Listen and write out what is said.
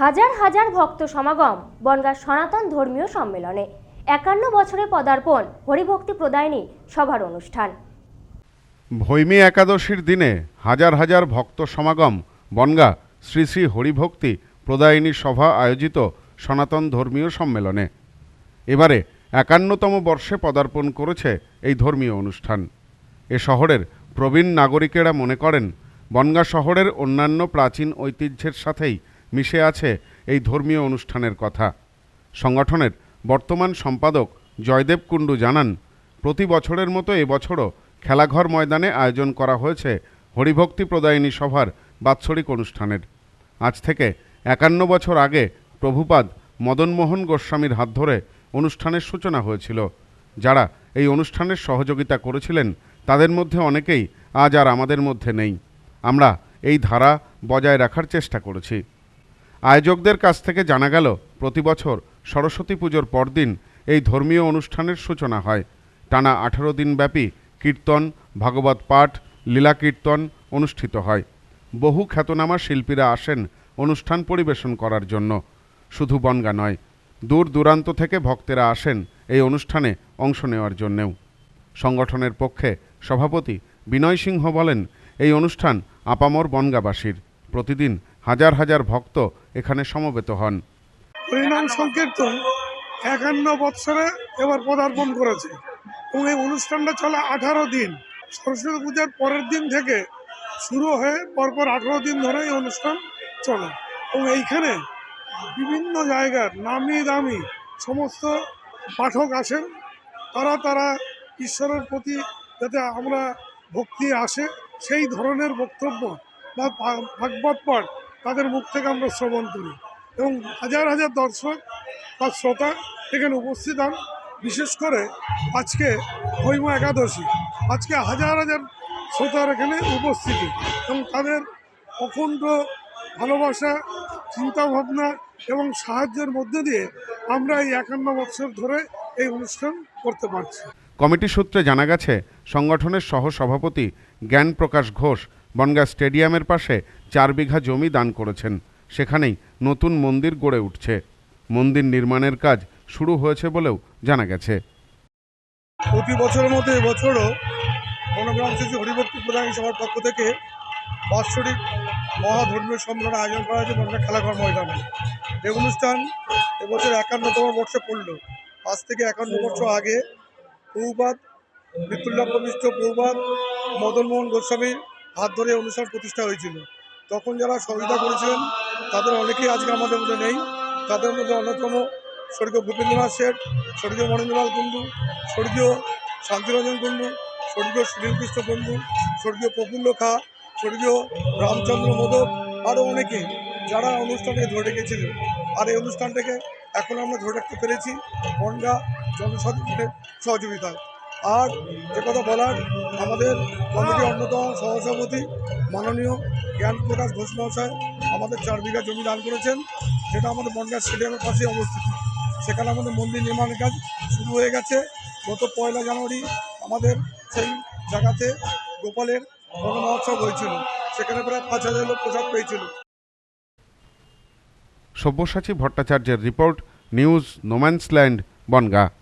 হাজার হাজার ভক্ত সমাগম বনগাঁ সনাতন ধর্মীয় সম্মেলনে। একান্ন বছরে পদার্পণ, হরিভক্তি প্রদায়নী সভার অনুষ্ঠান। ভৈমী একাদশীর দিনে হাজার হাজার ভক্ত সমাগম বনগা শ্রী শ্রী হরিভক্তি প্রদায়িনী সভা আয়োজিত সনাতন ধর্মীয় সম্মেলনে। এবারে একান্নতম বর্ষে পদার্পণ করেছে এই ধর্মীয় অনুষ্ঠান। এ শহরের প্রবীণ নাগরিকেরা মনে করেন, বনগা শহরের অন্যান্য প্রাচীন ঐতিহ্যের সাথেই মিশে আছে এই ধর্মীয় অনুষ্ঠানের কথা। সংগঠনের বর্তমান সম্পাদক জয়দেব কুণ্ডু জানান, প্রতি বছরের মতো এবছরও খেলাঘর ময়দানে আয়োজন করা হয়েছে হরিভক্তি প্রদায়িনী সভার বাৎসরিক অনুষ্ঠানের। আজ থেকে একান্ন বছর আগে প্রভুপাদ মদনমোহন গোস্বামীর হাত ধরে অনুষ্ঠানের সূচনা হয়েছিল। যারা এই অনুষ্ঠানের সহযোগিতা করেছিলেন, তাদের মধ্যে অনেকেই আজ আর আমাদের মধ্যে নেই। আমরা এই ধারা বজায় রাখার চেষ্টা করেছি। আয়োজকদের কাছ থেকে জানা গেল, প্রতি বছর সরস্বতী পুজোর পরদিন এই ধর্মীয় অনুষ্ঠানের সূচনা হয়। টানা আঠারো দিন ব্যাপী কীর্তন, ভাগবত পাঠ, লীলা কীর্তন অনুষ্ঠিত হয়। বহু খ্যাতনামা শিল্পীরা আসেন অনুষ্ঠান পরিবেশন করার জন্য। শুধু বনগা নয়, দূর দূরান্ত থেকে ভক্তেরা আসেন এই অনুষ্ঠানে অংশ নেওয়ার জন্যেও। সংগঠনের পক্ষে সভাপতি বিনয় সিংহ বলেন, এই অনুষ্ঠান আপামর বনগাবাসীর। প্রতিদিন হাজার হাজার ভক্ত এখানে সমবেত হন। হরিনাম সংকীর্তন একান্ন বৎসরে এবার পদার্পণ করেছে। এবং এই অনুষ্ঠানটা চলে আঠারো দিন। সরস্বতী পূজার পরের দিন থেকে শুরু হয়ে পরপর আঠারো দিন ধরে এই অনুষ্ঠান চলে। এবং এইখানে বিভিন্ন জায়গার নামি দামি সমস্ত পাঠক আসেন। তারা তারা ঈশ্বরের প্রতি যাতে আমরা ভক্তি আসে, সেই ধরনের বক্তব্য বা ভাগবত পাঠ তাদের মুখ থেকে আমরা শ্রবণ করি এবং হাজার হাজার দর্শক বা শ্রোতা এখানে উপস্থিত হন। বিশেষ করে আজকে হৈম একাদশী। আজকে হাজার হাজার শ্রোতার এখানে উপস্থিতি। এবং তাদের অখণ্ড ভালোবাসা, চিন্তাভাবনা এবং সাহায্যের মধ্যে দিয়ে আমরা এই একান্ন বছর ধরে এই অনুষ্ঠান করতে পারছি। কমিটি সূত্রে জানা গেছে, সংগঠনের সহ সভাপতি জ্ঞান প্রকাশ ঘোষ বনগা স্টেডিয়ামের পাশে চার বিঘা জমি দান করেছেন। সেখানেই নতুন মন্দির গড়ে উঠছে। মন্দির নির্মাণের কাজ শুরু হয়েছে বলেও জানা গেছে। প্রতি বছরের মতো এবছরও বনগ্রাম শিশু হরিভক্তি প্রধান সভার পক্ষ থেকে বাৎসরিক মহাধর্মীয় সম্মেলন আয়োজন করা হয়েছে বনগা খেলাঘর ময়দানে। এই অনুষ্ঠান এবছর একান্নতম বর্ষে পড়ল। আজ থেকে একান্ন বছর আগে বহুপাত মৃত্যুল্লাভ প্রবিষ্ট বহুপাত মদনমোহন গোস্বামীর হাত ধরে অনুষ্ঠান প্রতিষ্ঠা হয়েছিল। তখন যারা সহযোগিতা করেছিলেন, তাদের অনেকেই আজকে আমাদের মধ্যে নেই। তাদের মধ্যে অন্যতম স্বর্গীয় ভূপেন্দ্রনাথ শেঠ, স্বর্গীয় মনেন্দ্রলাল কুণ্ডু, স্বর্গীয় শান্তিরঞ্জন কুণ্ডু, স্বর্গীয় সুনীলকৃষ্ণ কুণ্ডু, স্বর্গীয় প্রফুল্ল খা, স্বর্গীয় রামচন্দ্র মোদক আরও অনেকে যারা অনুষ্ঠানটাকে ধরে রেখেছিলেন। আর এই অনুষ্ঠানটাকে এখন আমরা ধরে রাখতে পেরেছি। বনগা জনসাধারণের সহযোগিতায়। আর যে কথা বলার আমাদের কমিটির অন্যতম সহসভাপতি মাননীয় জ্ঞান প্রকাশ ঘোষ মহাশয় আমাদের চার বিঘা জমি দান করেছেন। যেটা আমাদের বনগা স্টেডিয়ামের পাশে অবস্থিত। সেখানে আমাদের মন্দির নির্মাণের কাজ শুরু হয়ে গেছে। গত পয়লা জানুয়ারি আমাদের সেই জায়গাতে গোপালের বন মহোৎসব হয়েছিল। সেখানে প্রায় পাঁচ হাজার লোক প্রসাদ পেয়েছিল। সব্যসাচী ভট্টাচার্যের report news no man's land, Bongaon.